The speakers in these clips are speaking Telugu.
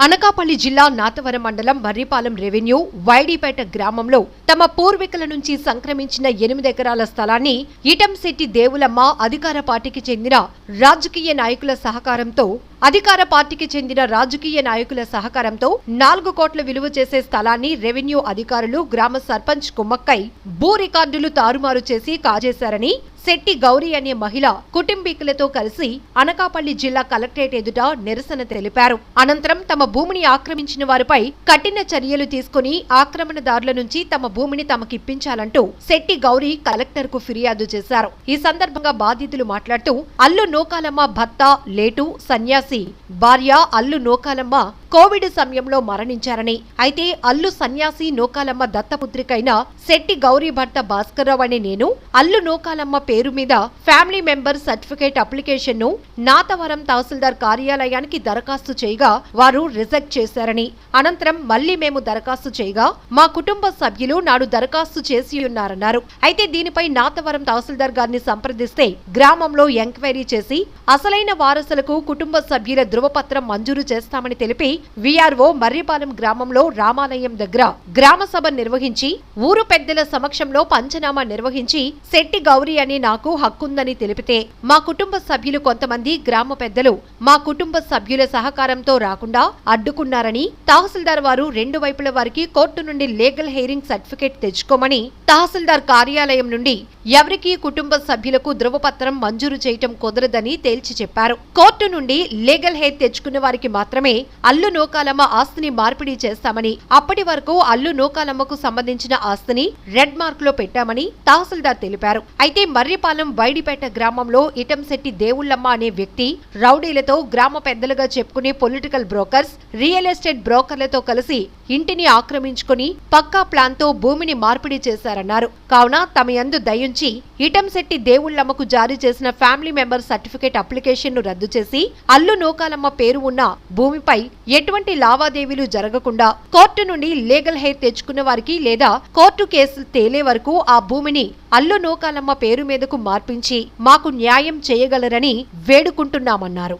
అనకాపల్లి జిల్లా నాతవరం మండలం మర్రిపాలెం రెవెన్యూ వైడీపేట గ్రామంలో తమ పూర్వీకుల నుంచి సంక్రమించిన ఎనిమిది ఎకరాల స్థలాన్ని ఇటంశెట్టి దేవులమ్మ అధికార పార్టీకి చెందిన రాజకీయ నాయకుల సహకారంతో అధికార పార్టీకి చెందిన రాజకీయ నాయకుల సహకారంతో నాలుగు కోట్ల విలువ చేసే స్థలాన్ని రెవెన్యూ అధికారులు గ్రామ సర్పంచ్ కుమ్మక్కై భూ రికార్డులు తారుమారు చేసి కాజేశారని శెట్టి గౌరీ అనే మహిళ కుటుంబీకులతో కలిసి అనకాపల్లి జిల్లా కలెక్టరేట్ ఎదుట నిరసన తెలిపారు. అనంతరం తమ భూమిని ఆక్రమించిన వారిపై కఠిన చర్యలు తీసుకుని ఆక్రమణదారుల నుంచి తమ భూమిని తమకిప్పించాలంటూ శెట్టి గౌరీ కలెక్టర్కు ఫిర్యాదు చేశారు. ఈ సందర్భంగా బాధితులు మాట్లాడుతూ అల్లు నోకాలమ్మ భర్త లేటు సన్యాసి. భార్య అల్లు నోకాలమ్మ కోవిడ్ సమయంలో మరణించారని. అయితే అల్లు సన్యాసి నూకాలమ్మ దత్తపుత్రికైన శెట్టి గౌరీ భర్త భాస్కర్రావు అనే నేను అల్లు నూకాలమ్మ పేరు మీద ఫ్యామిలీ మెంబర్ సర్టిఫికేట్ అప్లికేషన్ను నాతవరం తహసీల్దార్ కార్యాలయానికి దరఖాస్తు చేయగా వారు రిజెక్ట్ చేశారని. అనంతరం మళ్ళీ మేము దరఖాస్తు చేయగా మా కుటుంబ సభ్యులు నాడు దరఖాస్తు చేసి ఉన్నారన్నారు. అయితే దీనిపై నాతవరం తహసీల్దార్ గారిని సంప్రదిస్తే గ్రామంలో ఎంక్వైరీ చేసి అసలైన వారసులకు కుటుంబ సభ్యుల ధృవపత్రం మంజూరు చేస్తామని తెలిపి వీఆర్ఓ మర్రిపాలెం గ్రామంలో రామాలయం దగ్గర గ్రామ సభ నిర్వహించి ఊరు పెద్దల సమక్షంలో పంచనామా నిర్వహించి శెట్టి గౌరీ అని నాకు హక్కుందని తెలిపితే మా కుటుంబ సభ్యులు కొంతమంది గ్రామ పెద్దలు మా కుటుంబ సభ్యుల సహకారంతో రాకుండా అడ్డుకున్నారని తహసీల్దార్ వారు రెండు వైపుల వారికి కోర్టు నుండి లీగల్ హెయిరింగ్ సర్టిఫికేట్ తెచ్చుకోమని తహసీల్దార్ కార్యాలయం నుండి ఎవరికీ కుటుంబ సభ్యులకు ధృవపత్రం మంజూరు చేయటం కుదరదని తేల్చి చెప్పారు. కోర్టు నుండి లీగల్ హెయిర్ తెచ్చుకున్న వారికి మాత్రమే అల్లు నూకాలమ్మ ఆస్తిని మార్పిడి చేస్తామని అప్పటి వరకు అల్లు నూకాలమ్మకు సంబంధించిన ఆస్తిని రెడ్ మార్క్లో పెట్టామని తహసీల్దార్ తెలిపారు. అయితే మర్రిపాలెం వైడిపేట గ్రామంలో ఇటంశెట్టి దేవుళ్ళమ్మ అనే వ్యక్తి రౌడీలతో గ్రామ పెద్దలుగా చెప్పుకునే పొలిటికల్ బ్రోకర్స్ రియల్ ఎస్టేట్ బ్రోకర్లతో కలిసి ఇంటిని ఆక్రమించుకుని పక్కా ప్లాన్తో భూమిని మార్పిడి చేశారన్నారు. కావున తమ యందు దయుంచి ఇటంశెట్టి దేవుళ్ళమ్మకు జారీ చేసిన ఫ్యామిలీ మెంబర్ సర్టిఫికేట్ అప్లికేషన్ను రద్దు చేసి అల్లు నూకాలమ్మ పేరు ఉన్న భూమిపై ఎటువంటి లావాదేవీలు జరగకుండా కోర్టు నుండి లీగల్ హెయిర్ తెచ్చుకున్న వారికి లేదా కోర్టు కేసులు తేలే వరకు ఆ భూమిని అల్లు నూకాలమ్మ పేరు మీదకు మార్పించి మాకు న్యాయం చేయగలరని వేడుకుంటున్నామన్నారు.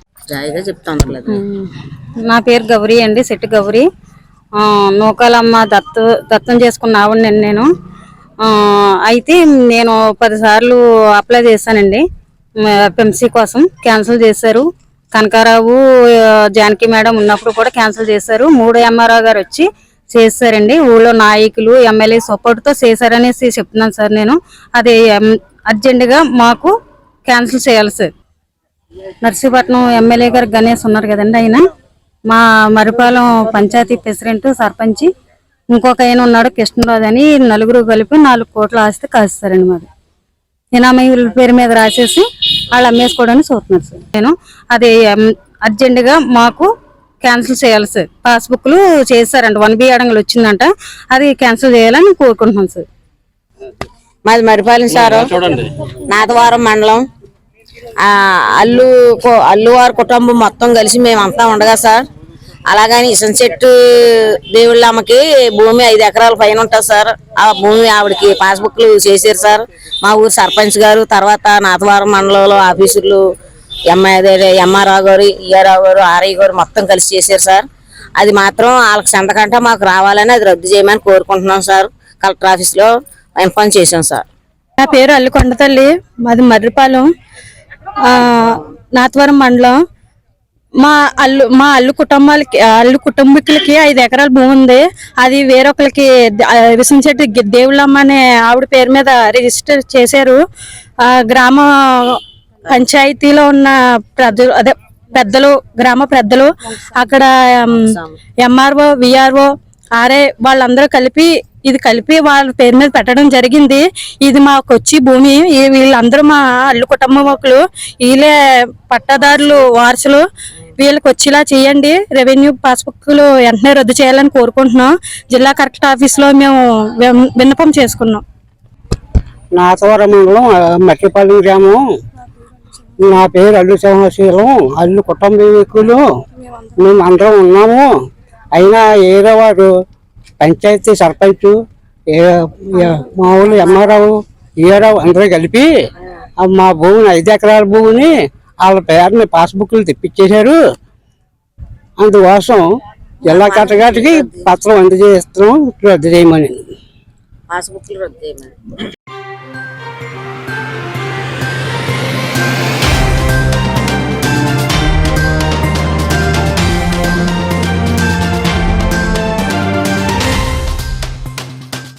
నా పేరు గౌరీ అండి శెట్టి గౌరీ. ఆ, నూకాలమ్మ దత్తు దత్తం చేసుకున్న ఆవిడనండి నేను. అయితే నేను పదిసార్లు అప్లై చేశానండి. ఎఫ్ఎంసీ కోసం క్యాన్సిల్ చేశారు. కనకారావు జానకి మేడం ఉన్నప్పుడు కూడా క్యాన్సిల్ చేశారు. మూడు ఎంఆర్ఓ గారు వచ్చి చేశారండి. ఊళ్ళో నాయకులు ఎమ్మెల్యే సపోర్ట్తో చేశారనేసి చెప్తున్నాను సార్ నేను. అది ఎం- అర్జెంటుగా మాకు క్యాన్సిల్ చేయాలి సార్. నర్సీపట్నం ఎమ్మెల్యే గారు గణేష్ ఉన్నారు కదండి ఆయన. మా మరిపాలెం పంచాయతీ ప్రెసిడెంట్ సర్పంచి ఇంకొక ఆయన ఉన్నాడు కృష్ణరాజు అని. నలుగురు కలిపి నాలుగు కోట్ల ఆస్తి కాస్తారండి మాది. ఇనామీల పేరు మీద రాసేసి వాళ్ళు అమ్మేసుకోవడానికి చూస్తున్నారు సార్. నేను అది అర్జెంటుగా మాకు క్యాన్సిల్ చేయాలి సార్. పాస్బుక్లు చేశారంట వన్ బి అడంగులు వచ్చిందంట. అది క్యాన్సిల్ చేయాలని కోరుకుంటున్నాను సార్. మాది మరిపాలెం సారు. నాతవారం మండలం. ఆ, అల్లు కో- అల్లు వారి కుటుంబం మొత్తం కలిసి మేమంతా ఉండగా సార్. అలాగని సన్సెట్ చెట్టు దేవుళ్ళమ్మకి భూమి ఐదు ఎకరాల పైన ఉంటుంది సార్. ఆ భూమి ఆవిడకి పాస్బుక్లు చేశారు సార్. మా ఊరు సర్పంచ్ గారు తర్వాత నాతవారం మండలంలో ఆఫీసులు ఎంఐ ఎంఆర్ఆ గారు ఈఆర్ఆ గారు ఆర్ఐ గారు మొత్తం కలిసి చేశారు సార్. అది మాత్రం వాళ్ళకి సంతకంటే మాకు రావాలని అది రద్దు చేయమని కోరుకుంటున్నాం సార్. కలెక్టర్ ఆఫీస్లో ఇన్ఫార్మ్ చేశాం సార్. నా పేరు అల్లికొండ తల్లి. మాది మర్రిపాలెం. ఆ, మండలం. మా అల్లు మా అల్లు కుటుంబాలకి అల్లు కుటుంబీకులకి ఐదు ఎకరాల భూమి ఉంది. అది వేరొకరికి విసించెట్టి దేవుళ్ళమ్మ అనే ఆవిడ పేరు మీద రిజిస్టర్ చేశారు. గ్రామ పంచాయతీలో ఉన్న ప్రజలు అదే పెద్దలు గ్రామ పెద్దలు అక్కడ ఎంఆర్ఓ విఆర్ఓ ఆర్ఏ వాళ్ళందరూ కలిపి ఇది కలిపి వాళ్ళ పేరు మీద పెట్టడం జరిగింది. ఇది మాకు వచ్చి భూమి వీళ్ళందరూ మా అల్లు కుటుంబకులు వీళ్ళే పట్టాదారులు వారసులు. వీళ్ళకి వచ్చేలా చేయండి. రెవెన్యూ పాస్బుక్లు వెంటనే రద్దు చేయాలని కోరుకుంటున్నాం. జిల్లా కలెక్టర్ ఆఫీస్లో మేము విన్నపం చేసుకున్నాం. నాతవరం మండలం మట్టిపాలెం గ్రామం. నా పేరు అల్లు సింహశీలం. అల్లు కుటుంబీకులు మేము అందరం ఉన్నాము. అయినా ఏదో వారు పంచాయతీ సర్పంచ్ ఏ- ఏ- మామూలు ఎంఆర్ఓ ఈఆర్ఓ అందరూ కలిపి మా భూమిని ఐదు ఎకరాల భూమిని వాళ్ళ పేరుని పాస్బుక్లు తెప్పించేశారు. అందుకోసం జిల్లా కట్టగాటికి పత్రం అందజేస్తున్నాం. రద్దు చేయమని. పాస్బుక్లు రద్దు చేయమని.